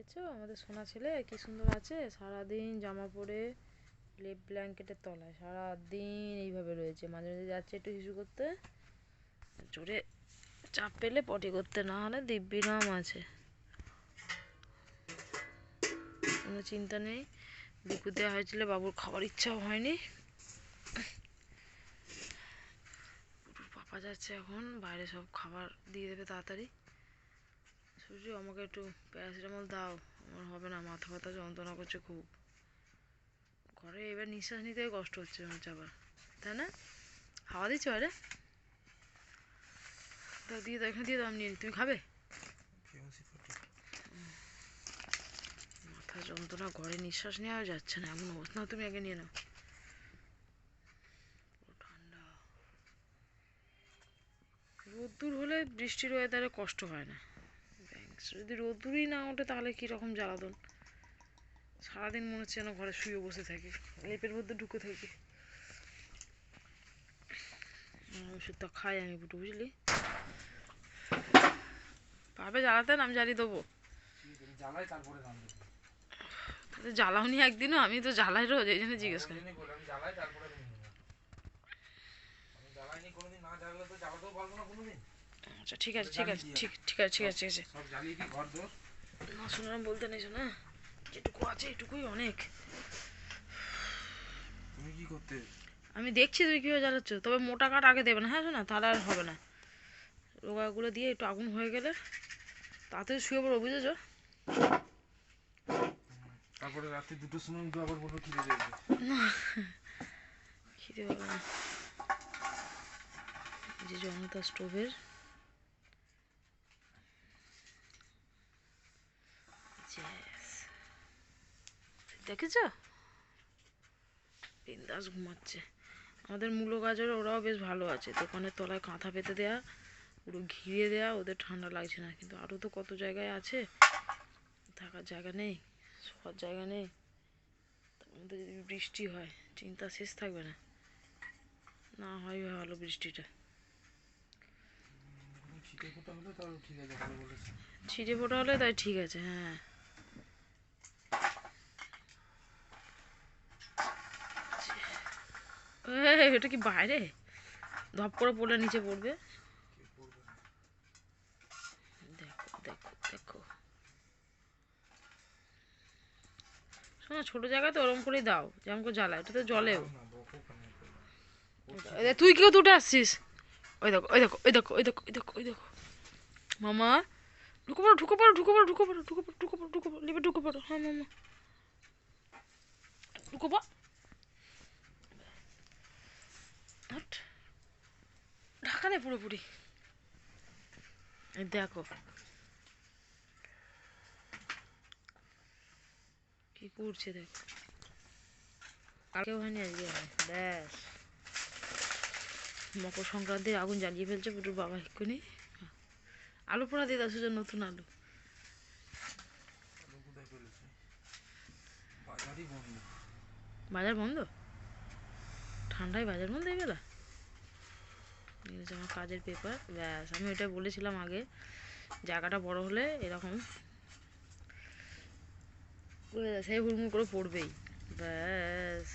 দেখেছ? আমাদের সোনা ছেলে কি সুন্দর আছে? সারাদিন জামা পরে লেপ ব্ল্যাঙ্কেটের তলায়, সারাদিন এইভাবে রয়েছে। মাঝে মাঝে যাচ্ছে একটু হিসু করতে, জোরে চাপ পেলে পটি করতে, না হলে দিব্যি নাম আছে। কোনো চিন্তা নেই। বিকু দেওয়া হয়েছিল, বাবুর খাবার ইচ্ছাও হয়নি। পাপা যাচ্ছে এখন, বাইরে সব খাবার দিয়ে দেবে তাড়াতাড়ি। সূর্য আমাকে একটু প্যারাসিটামল দাও। আমার হবে না, মাথা ব্যথা যন্ত্রণা করছে খুব। ঘরে এবার নিঃশ্বাস নিতে কষ্ট হচ্ছে হচ্ছে আবার। তাই না? হাওয়া দিচ্ছ আরে দাও দিয়ে দাও, এখানে দিয়ে দাও, আমি। তুমি খাবে? মাথা যন্ত্রণা, ঘরে নিঃশ্বাস নেওয়া যাচ্ছে না, এমন অবস্থা। তুমি আগে নিয়ে নাও। ঠান্ডা। রোদ্দুর হলে বৃষ্টির ওয়েদারে কষ্ট হয় না। যদি রোদ্দুরই না ওঠে, তাহলে কীরকম জ্বালাতন? সারাদিন মনে হচ্ছে যেন ঘরে শুয়ে বসে থাকি, লেপের মধ্যে ঢুকে থাকি। ওষুধটা খাই আমি বুটু বুঝলি? পাবে জ্বালাতেন আমি জ্বালিয়ে দেবো। জ্বালাওনি একদিনও, আমি তো জ্বালাই রোজ, এই জন্য জিজ্ঞেস করি। কোনোদিন, না জ্বালালে তো জ্বালাতেও পারব না কোনোদিন। আচ্ছা ঠিক আছে ঠিক আছে ঠিক ঠিক আছে ঠিক আছে ঠিক আছে। না শোনারাম বলতে নেই শোনা যেটুকু আছে এটুকুই অনেক। তুমি কি করতে? আমি দেখছি তুমি কীভাবে জ্বালাচ্ছ তবে মোটা কাঠ আগে দেবে না হ্যাঁ শোনা তাহলে আর হবে না। রোগাগুলো দিয়ে একটু আগুন হয়ে গেলে তাড়াতাড়ি শুয়ে পড়ো বুঝেছ? তারপরে রাত্রি দুটোর সময় উঠে আবার বলব খিদে দেবে খিদে পাবে না। যে জনতা স্টোভের দেখেছ? বিন্দাস ঘুমাচ্ছে। আমাদের মূলো গাজর ওরাও বেশ ভালো আছে। দোকানের তলায় কাঁথা পেতে দেয়া পুরো ঘিরে দেয়া ওদের ঠান্ডা লাগছে না। কিন্তু আরও তো কত জায়গায় আছে। থাকার জায়গা নেই শোয়ার জায়গা নেই। তার মধ্যে যদি বৃষ্টি হয় চিন্তা শেষ থাকবে না। না হয় ভালো বৃষ্টিটা। ছিটে ফোটা হলে তাই ঠিক আছে হ্যাঁ এই, এটা কি বাইরে? ধপ করে পড়লে নিচে পড়বে? ছোট জায়গায় তো ওরম করেই দাও যেমন করে জ্বালা এটা তো দেখ, তুই কি উঠে আসছিস? ওই দেখো ওই দেখো ওই দেখো ওই দেখো ওই দেখো ওই দেখো। মামা ঢুকো পড়ো ঢুকে পড়ো ঢুকে পড়ো ঢুকে পড়ো ঢুকে পড়ো ঢুকে পড়ো ঢুকে পড়ো ঢুকে পড়ো। হ্যাঁ মামা। ঢুকে পড়। নেই পুরোপুরি এই দেখো। কি করছে দেখো। কালকেও হয়নি আজকে ব্যাস। মকর সংক্রান্তির আগুন জ্বালিয়ে ফেলছে পুটুর বাবা এক্ষুনি। আলু পোড়া দিয়ে সুজন নতুন আলু। বাজার বন্ধ? ঠান্ডায় বাজার বন্ধ হয়ে গেল এই যে আমার কাজের পেপার ব্যাস আমি ওইটা বলেছিলাম আগে, জায়গাটা বড় হলে এরকম সেই হুড়মুড় করে পড়বেই। ব্যাস।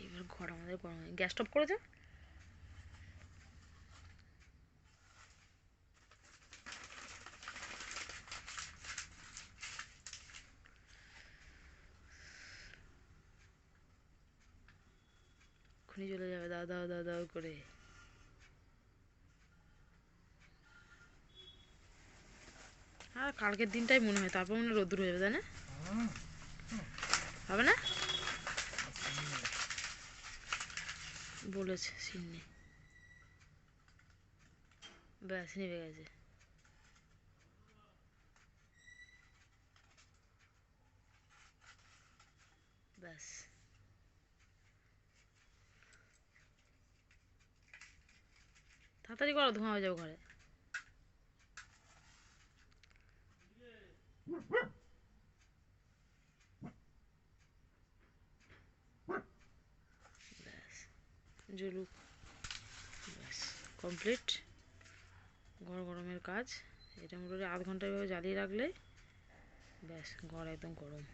এইবার ঘর আমাদের গরম গ্যাস স্টপ করেছে? এক্ষুনি চলে যাবে, দাও দাও দাও দাও করে। আর কালকের দিনটাই মনে হয়, তারপর মনে রোদ্দুর হয়ে যাবে, তাই না? হবে না। বলেছে, সিন্নি। ব্যাস নেবে গেছে ব্যাস তাড়াতাড়ি করো, ধোঁয়া হয়ে যাবে ঘরে। জ্বলুক। ব্যাস কমপ্লিট ঘর গরমের কাজ। এটা মোটামুটি আধ ঘণ্টা এভাবে জ্বালিয়ে রাখলে, ব্যাস, ঘর একদম গরম।